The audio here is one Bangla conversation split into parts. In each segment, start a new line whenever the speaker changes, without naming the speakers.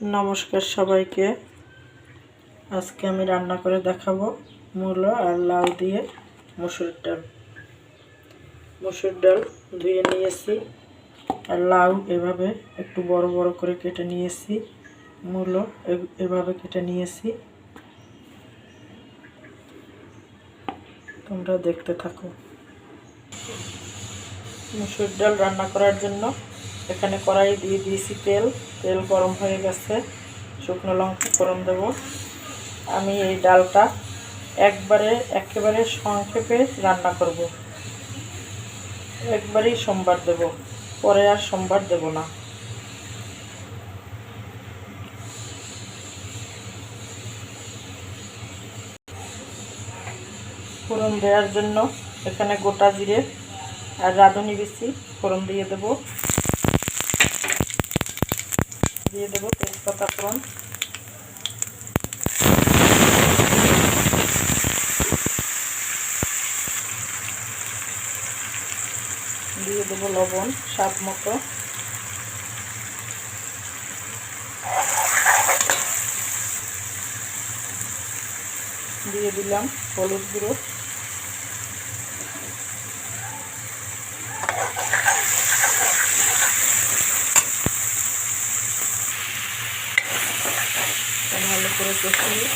নমস্কার সবাইকে। আজকে আমি রান্না করে দেখাবো মূলো আর লাউ দিয়ে মসুর ডাল। মসুর ডাল ধুয়ে নিয়েছি আর লাউ এভাবে একটু বড় বড় করে কেটে নিয়েছি। মূলো এভাবে কেটে নিয়েছি। তোমরা দেখতে থাকো। মসুর ডাল রান্না করার জন্য এখানে কড়াই দিয়ে দিয়েছি তেল। তেল গরম হয়ে গেছে। শুকনো লঙ্কা ফোড়ন দেব। আমি এই ডালটা একবারে, একেবারে সংক্ষেপে রান্না করব। একবারেই সোমবার দেব। পরে আর সোমবার দেব না। ফোড়ন দেওয়ার জন্য এখানে গোটা জিরে আর রাঁধুনি বেশি ফোড়ন দিয়ে দেব। দিয়ে দেব তেজপাতা ফোড়ন। দিয়ে দেবো লবণ স্বাদ মতো। দিয়ে দিলাম হলুদ গুঁড়ো। করে কষিয়ে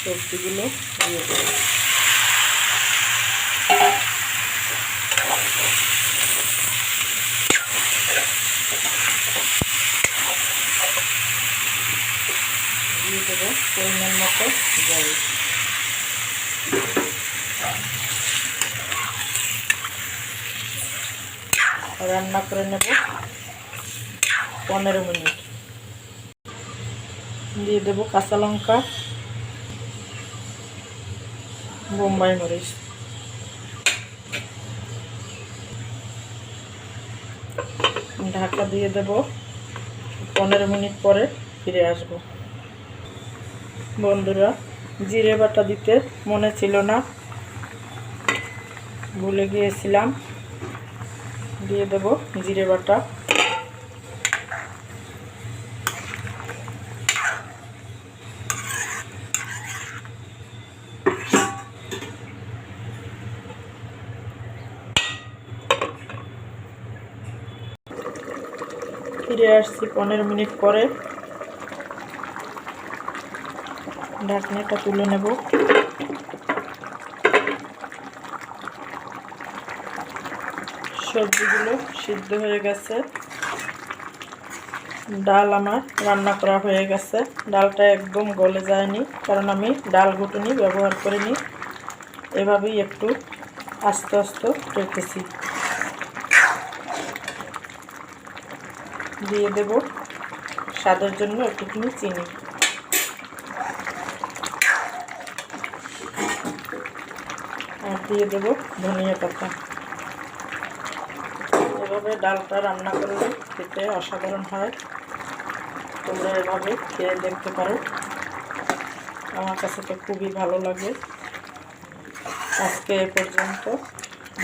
সবজিগুলো দিয়ে দিয়ে দেবো পরিমাণ মতো জল। রান্না করে নেব। পনেরো মিনিট। দিয়ে দেবো কাঁচা লঙ্কা, বোম্বাই মরিচ। ঢাকা দিয়ে দেব। পনেরো মিনিট পরে ফিরে আসব। বন্ধুরা, জিরে বাটা দিতে মনে ছিল না। ভুলে গিয়েছিলাম। দিয়ে দেব জিরে বাটা। ফিরে আসছি পনেরো মিনিট পরে। ঢাকনাটা তুলে নেব। সবজিগুলো সিদ্ধ হয়ে গেছে। ডাল আমার রান্না করা হয়ে গেছে। ডালটা একদম গলে যায়নি, কারণ আমি ডাল ঘুটুনি ব্যবহার করিনি। এভাবেই একটু আস্তে আস্তে রেখেছি। দিয়ে দেব স্বাদের জন্য একটুখানি চিনি। আর দিয়ে দেব ধনিয়া পাতা। এভাবে ডালটা রান্না করলে খেতে অসাধারণ হয়। তোমরা এভাবে খেয়ে দেখতে পারো। আমার কাছে তো খুবই ভালো লাগে। আজকে এ পর্যন্ত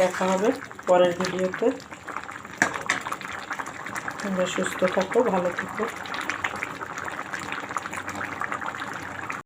দেখা হবে পরের ভিডিওতে। তোমরা সুস্থ থাকো, ভালো থাকো।